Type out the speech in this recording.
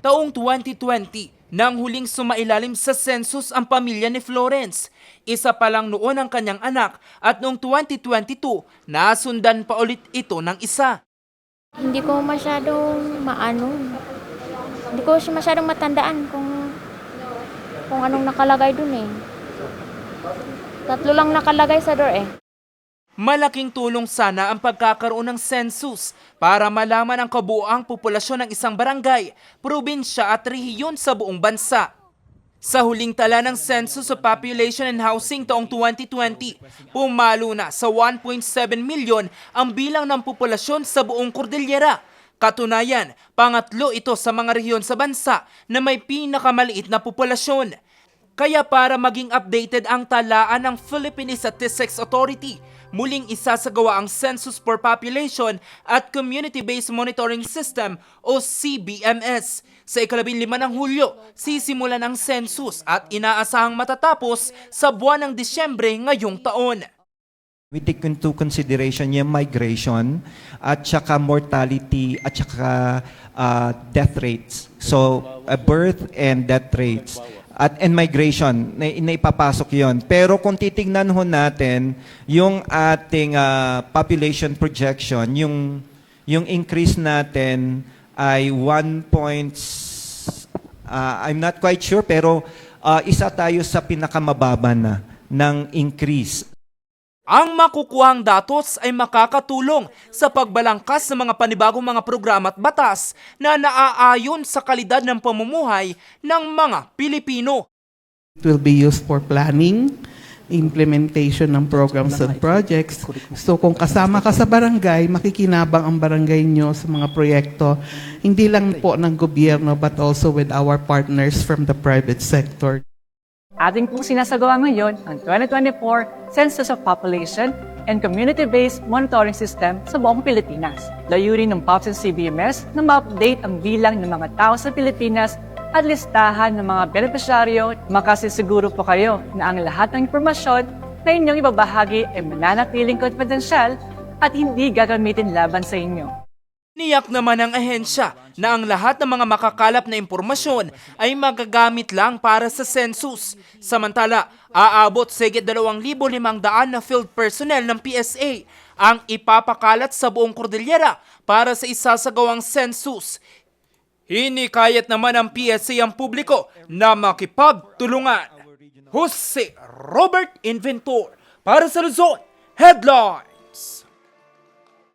Taong 2020, nang huling sumailalim sa census ang pamilya ni Florence. Isa pa lang noon ang kanyang anak at noong 2022, nasundan pa ulit ito ng isa. Hindi ko masyadong maano. Hindi ko masyadong matandaan kung kung anong nakalagay dun eh. Tatlo lang nakalagay sa door eh. Malaking tulong sana ang pagkakaroon ng census para malaman ang kabuoang populasyon ng isang barangay, probinsya at rehiyon sa buong bansa. Sa huling tala ng Census of Population and Housing taong 2020, pumalo na sa 1.7 milyon ang bilang ng populasyon sa buong Cordillera. Katunayan, pangatlo ito sa mga rehiyon sa bansa na may pinakamaliit na populasyon. Kaya para maging updated ang talaan ng Philippine Statistics Authority, muling isasagawa ang Census for Population at Community-Based Monitoring System o CBMS. Sa ikalabing lima ng Hulyo, sisimulan ang census at inaasahang matatapos sa buwan ng Disyembre ngayong taon. We take into consideration yung migration at saka mortality at saka uh, death rates. So, uh, birth and death rates. At and migration, na, na yon. Pero kung titingnan ho natin yung ating uh, population projection, yung, yung increase natin ay 1 points, uh, I'm not quite sure, pero uh, isa tayo sa pinakamababa na ng increase Ang makukuhang datos ay makakatulong sa pagbalangkas ng mga panibagong mga programa at batas na naaayon sa kalidad ng pamumuhay ng mga Pilipino. It will be used for planning, implementation ng programs and projects. So kung kasama ka sa barangay, makikinabang ang barangay nyo sa mga proyekto, hindi lang po ng gobyerno but also with our partners from the private sector. Ating pong sinasagawa ngayon ang 2024 Census of Population and Community-Based Monitoring System sa buong Pilipinas. Layunin ng POPS and CBMS na ma-update ang bilang ng mga tao sa Pilipinas at listahan ng mga benepisyaryo. Makasisiguro po kayo na ang lahat ng impormasyon na inyong ibabahagi ay mananatiling confidential at hindi gagamitin laban sa inyo. Niyak naman ng ahensya na ang lahat ng mga makakalap na impormasyon ay magagamit lang para sa census. Samantala, aabot sa higit 2,500 na field personnel ng PSA ang ipapakalat sa buong Cordillera para sa isasagawang census. Hinikayat naman ng PSA ang publiko na makipagtulungan. Jose Robert Inventor para sa Luzon Headlines.